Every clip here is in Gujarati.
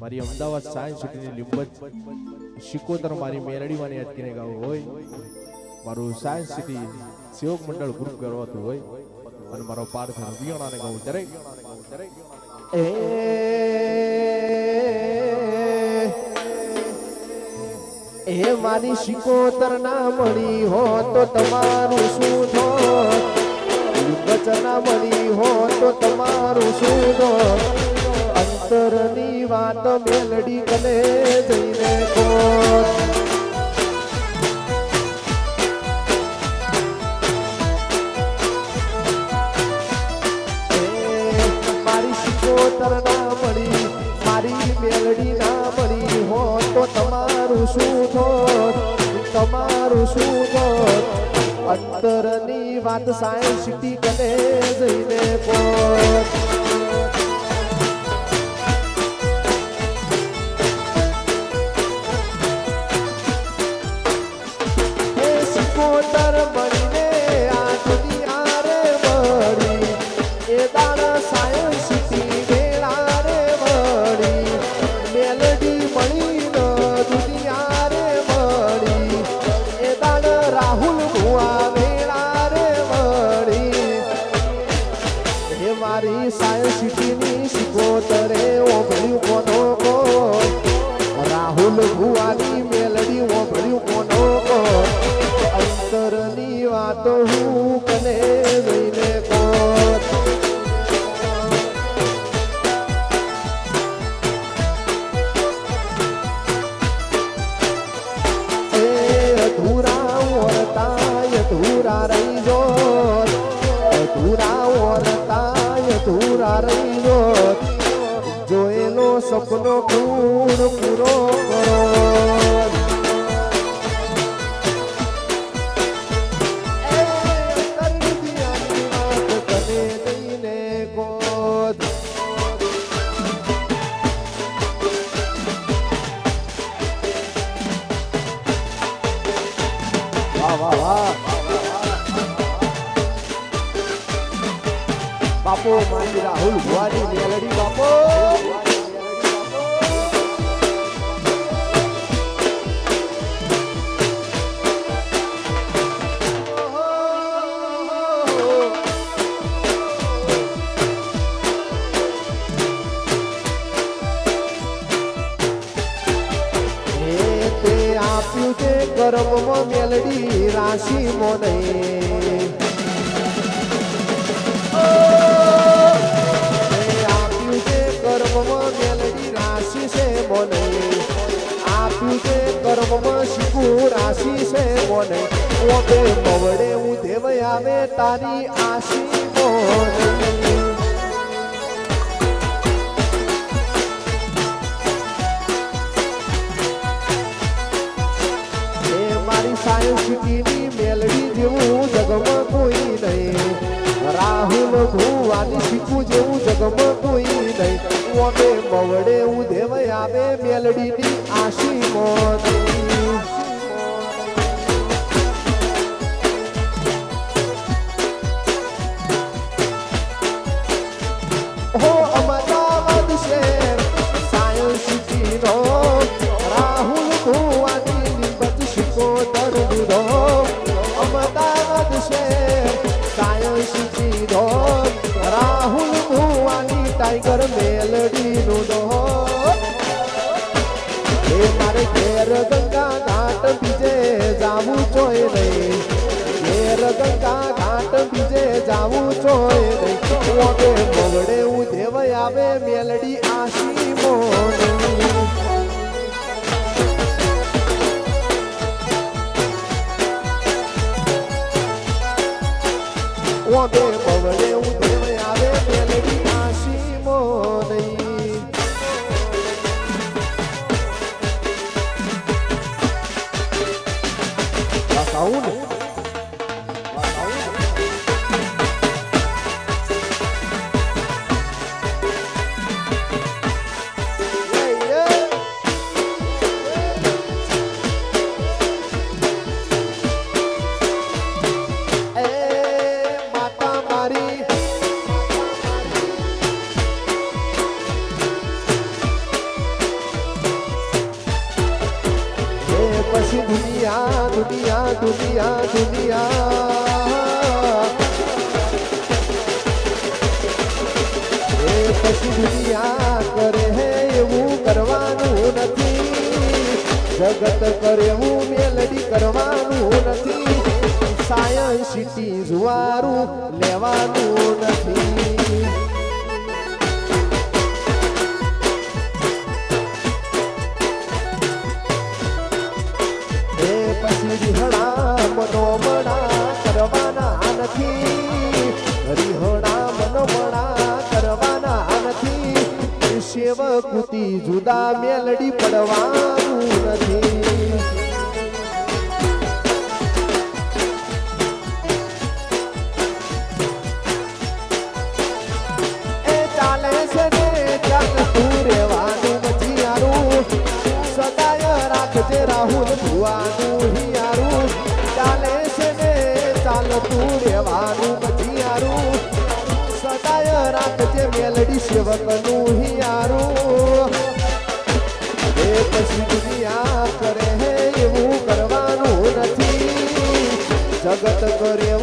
મારી. અમદાવાદ સાયન્સ સિટીની લીંબત. શિકોતર મારી મેરડીમાં યાદ કરીને ગાવું હોય. મારું સાયન્સ સિટી સેવક મંડળ ગ્રુપ કરવાતું હોય. અને મારો પાર્થ વિયણાને ગાવું દરેક. એ એ મારી શિકોતર ના મળી હો તો તમારું શું થોત ના મળી હો તો તમારું શું થોત અંતરની વાત મેલડી કને જઈને તો તમારું શું થોત અંતરની વાત સાયન્સ સિટી કને જઈને પોત સપનો પૂર પૂરો. મોને આપ્યું છે કર્મમાં મેલડી રાશિ છે મોને આપ્યું છે કર્મમાં શીખવું રાશિ છે મોને ઓબે મવડે હું દેવ આવે તારી આશી રાહુલ ભુવાની શીખવું જેવું જગમાં કોઈ નહીં. ઓમે મવડે હું દેવય આવે મેલડીની આશી મોની ક્યાંય સીટી લેવાનું નથી. કરવાના નથી. નથી. સેવકુતિ જુદા મેલડી પડવાનું નથી. સેવકનું હિયારું. એ પછી દુનિયા કરે એવું કરવાનું નથી. જગત કર્યા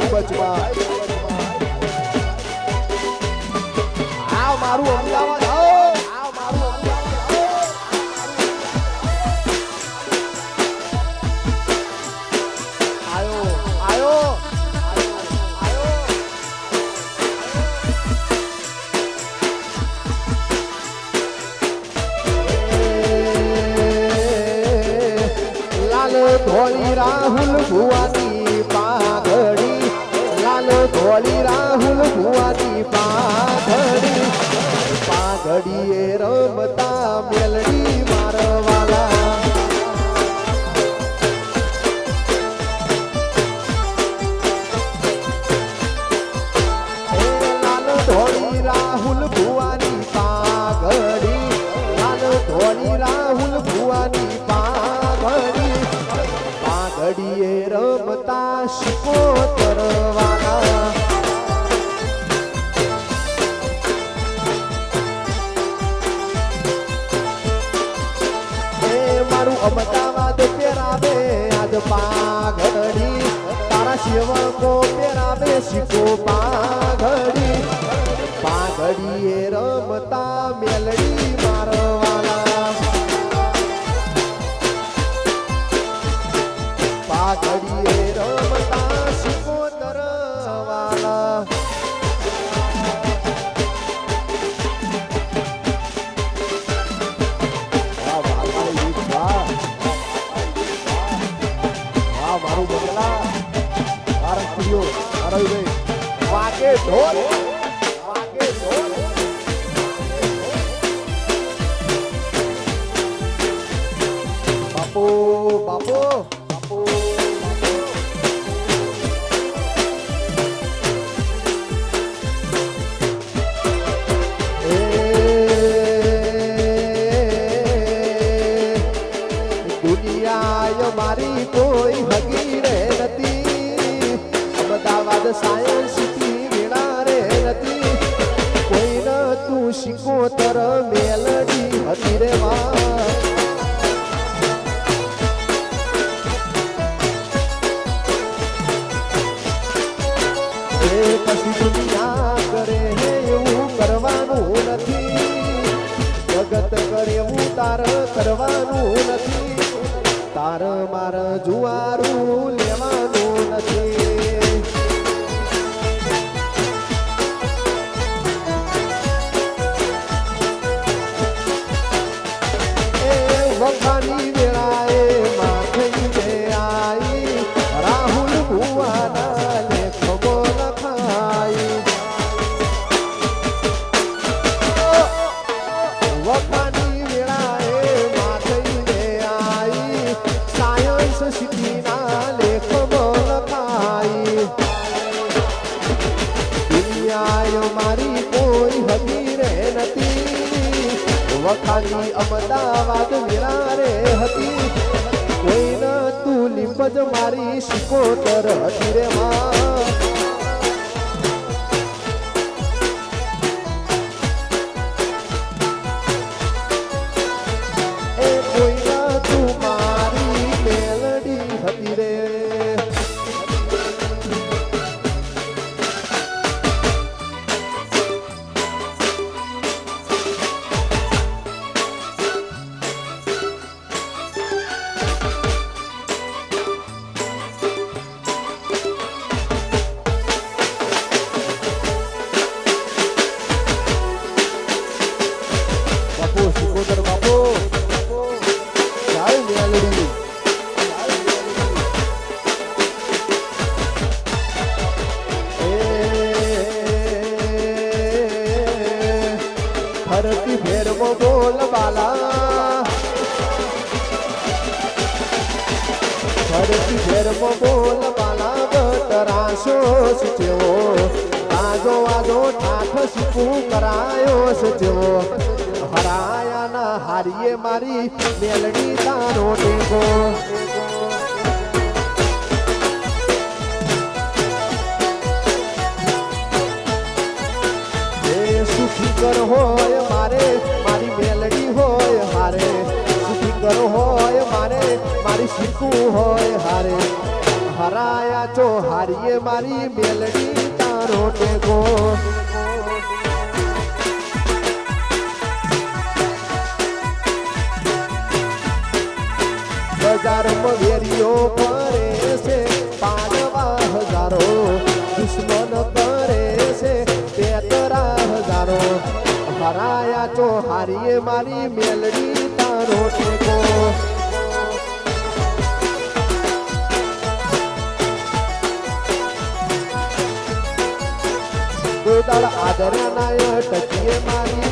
ઉપજમાં આ મારું રાહુલ ભુવાન રાહુલ ભુવાની પાઘડી. પાઘડીએ રમતા મેલડી. અમદાવાદ પેરાવે આજ પાઘડી તારા સેવકો પેરાવે શીખો પા What? મારી શિકોતર હતી રે માં સુખી કર હોય મારે, મારી મેલડી હોય હારે. સ્પીકર હોય મારે, મારી શીખવું હોય હારે. હરાયા છો હારીએ મારી મેલડી તારો ટેકો. બજારમાં વેરીઓ ફરે છે, પાડવા હજારો. હરાયા છો હારીએ મારી મેલડી તારો ટેકો. કોઈ દાડ આદર્યા નાય ટકીએ મારી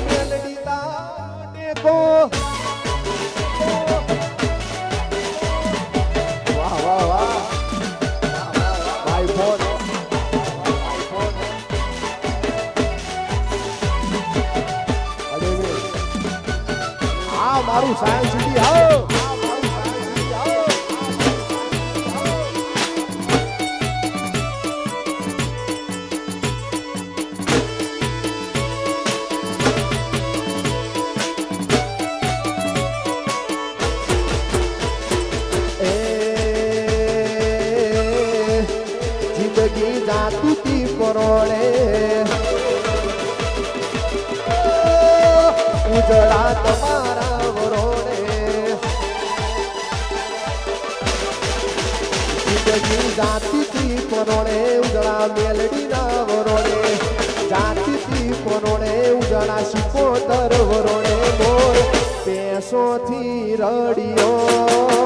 પરોળે ઉજળા વરોણે મોર પેસોથી રડિયો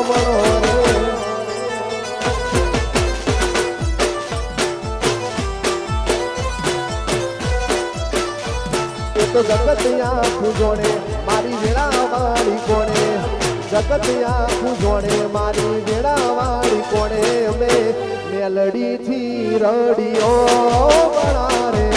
મનોરે તો જગત આખું જોડે મારી વેળા કોણે, જગત આખું જોણે મારી વેળા કોણે અમે મેલડી થી રડિયો બળારે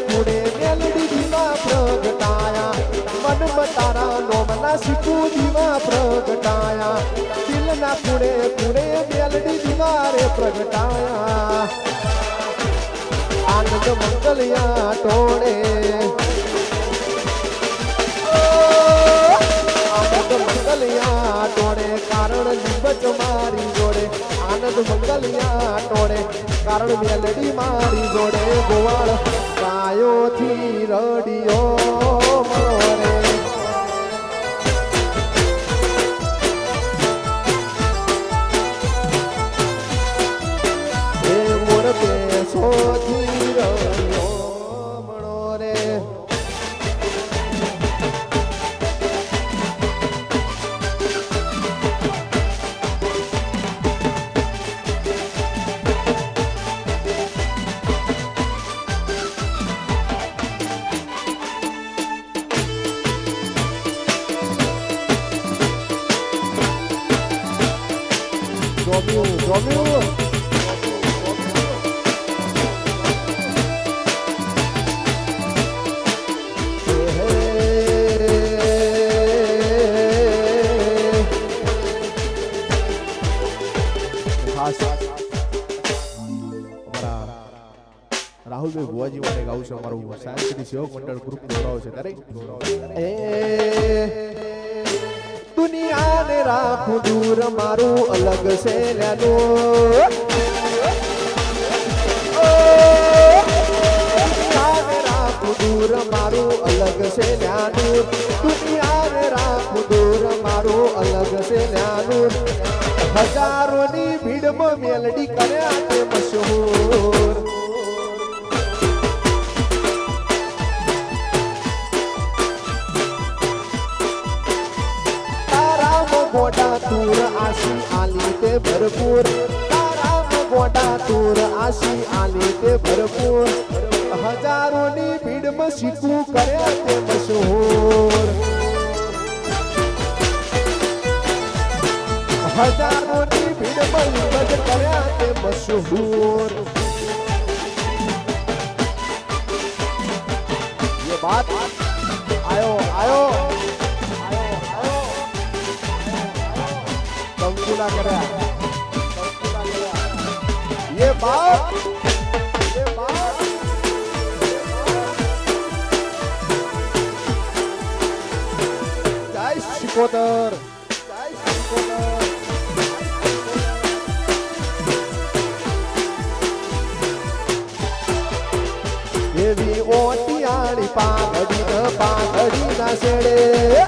કુડે મેલડી દીવા પ્રગટાયા. મનમાં તારા નો મના શીખું દીવા પ્રગટાયા. દિલના કુડે કુડે મેલડી દીવારે પ્રગટાયા. આનંદ મંગલિયા ટોળે. આનંદ મંગલિયા ટોળે. કારણ લીબચ મારી જોડે. આનંદ મંગલિયા ટોળે. કારણ મેલડી મારી જોડે ગોવાળ ગાયોથી રડિયો મરોરે અમારા રાહુલભાઈ ભુવાજી માટે ગાવું છે અમારું સિટી સેવક મંડળ ગ્રુપ દોરાવ છે ત્યારે. એ દુનિયાને રાખું દૂર મારું દુનિયાને રાખું દૂર મારું અલગ છે નાનું દુનિયાને રાખું દૂર મારું અલગ છે લ્યાનું હજારોની ભીડમાં મેલડી કર્યા તે મશહૂર આલી તે ભરપૂર તારામ ગોડા તુર આશી આલી તે ભરપૂર હજારોની ભીડમાં શીખવું કર્યા તે મશહૂર હજારોની ભીડમાં વિભજ કર્યા તે મશહૂર ये बात आयो आयो आयो आयो કંકુલા કર્યા શિકોતર. એવી ઓટિયાળી પાઘડી પાઘડી ના શેડે.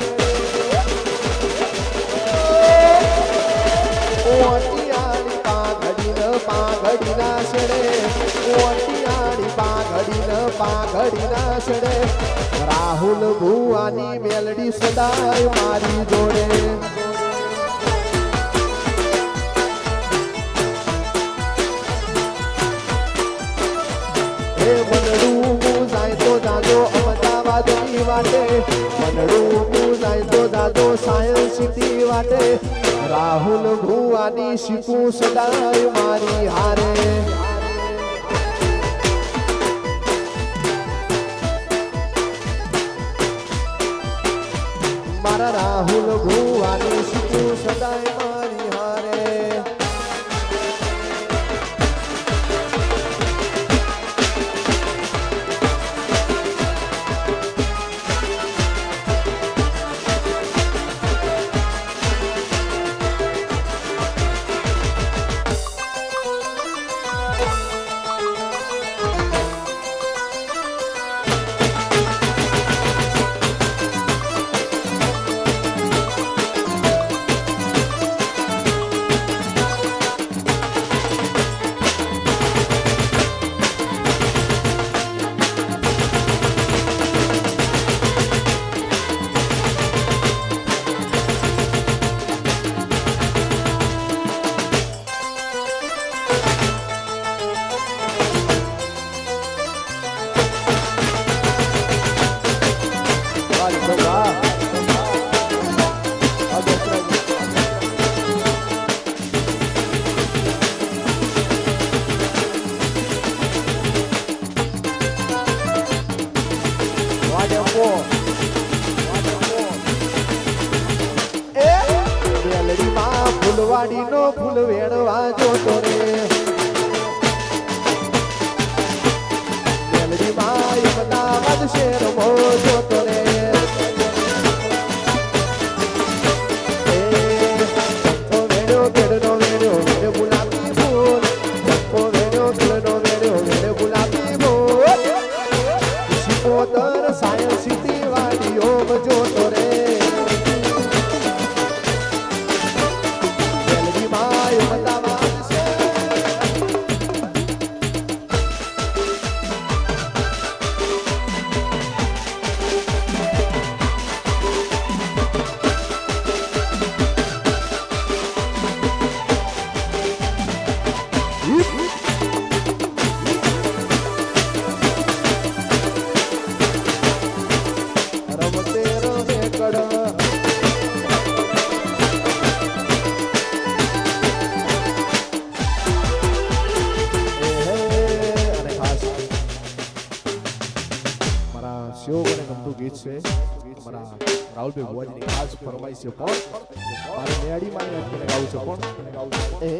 પાઘડી ના શેડે રાહુલ ભુવાની મેલડી સદાય મારી જોડે. રાહુલ ભુવાની શીખું સદાય મારી હારે. મારા રાહુલ ભુવાની સુખું સદાય મારી ફરમાઈશ છે કોણ મારે મેડી માં અટકીને ગાવું છે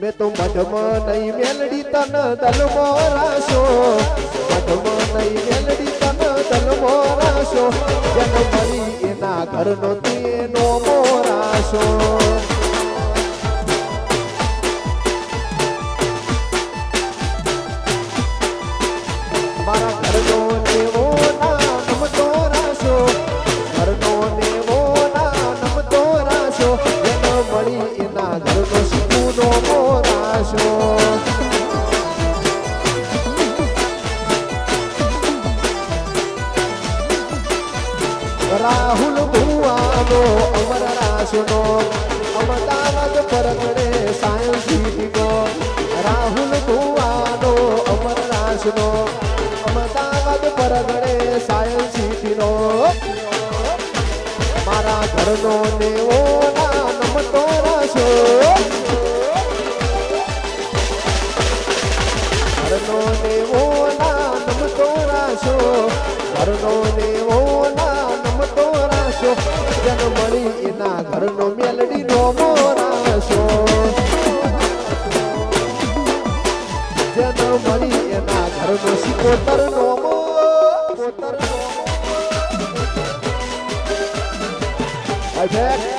મેં તો મઢમાં નહીં મેલડી તન દલમો રાશો મઢમાં નહીં મેલડી તન દલમો રાશો જન મરી એના ઘરનો તેનો મોરાશો ઘરનો ના નમતો રાશો ઘરનો ના નમતો રાશો ઘરનો ના નમતો રાશો જન મળી એના ઘરનો મેલડી નો મોરાશો જન મળી એના ઘરનો સિકોતર નો Isaac.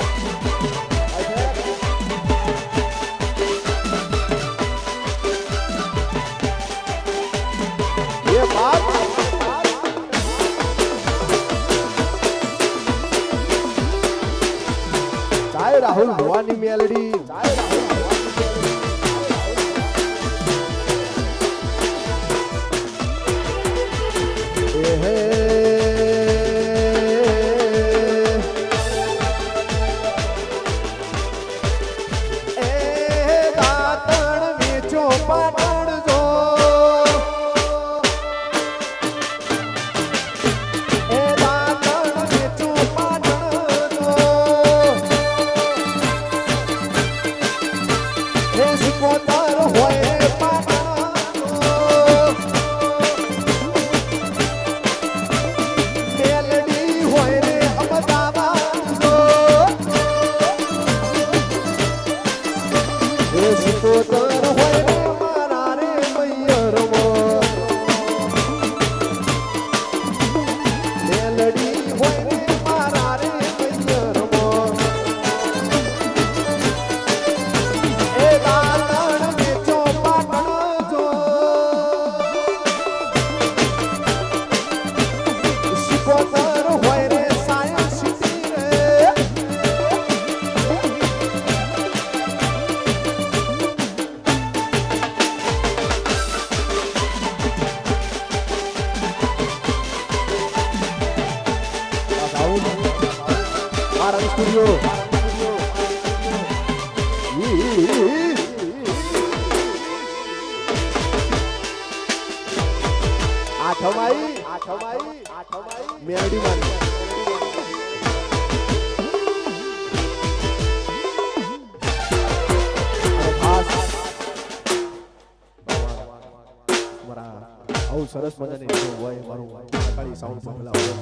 હોય સાઉન્ડ બંગલા હોય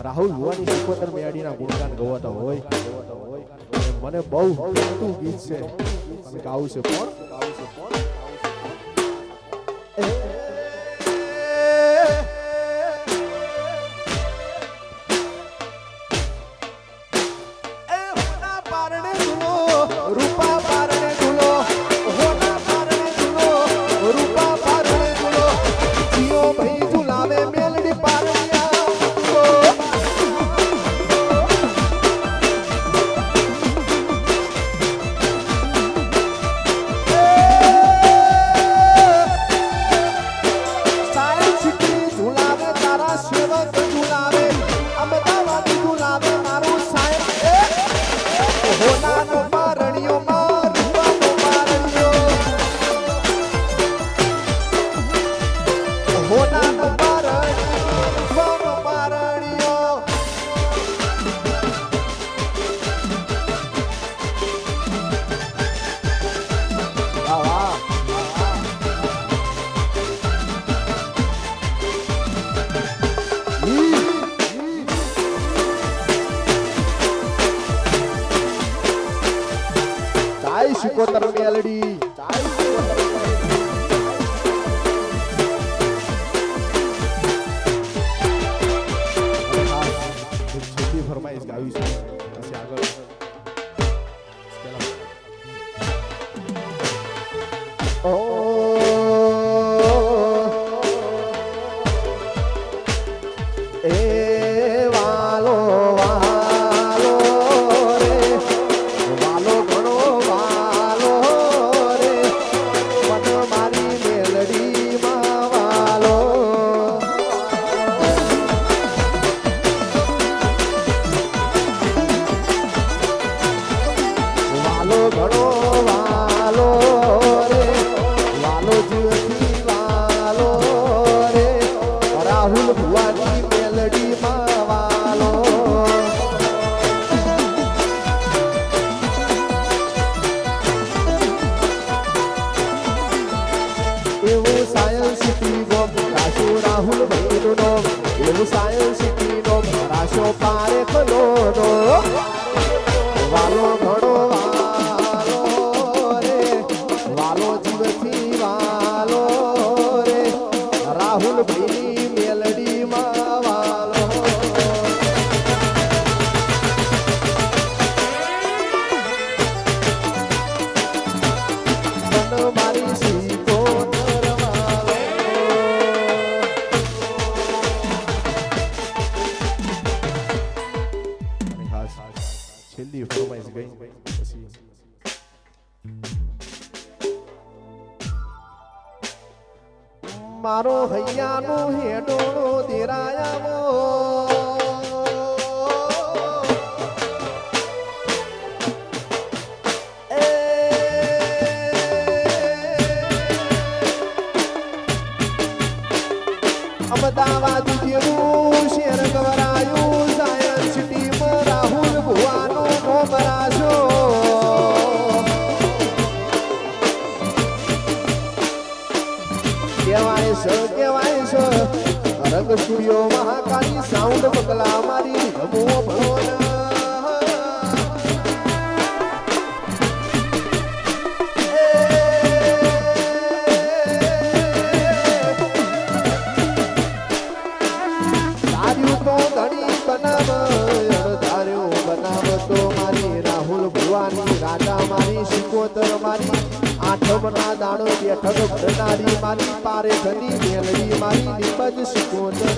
રાહુલ ભુવાની સિકોતર મેયાડીના ગુણગાન ગવાતા હોય મને બહુ ગમતું ગીત છે ગાવું છે કોણ ગાવું છે કોણ વાલા મારી રમો ભણો દાણો બેઠક ભરનારી મારી પારે ઘની મેલડી મારી નિપજ સુકોતર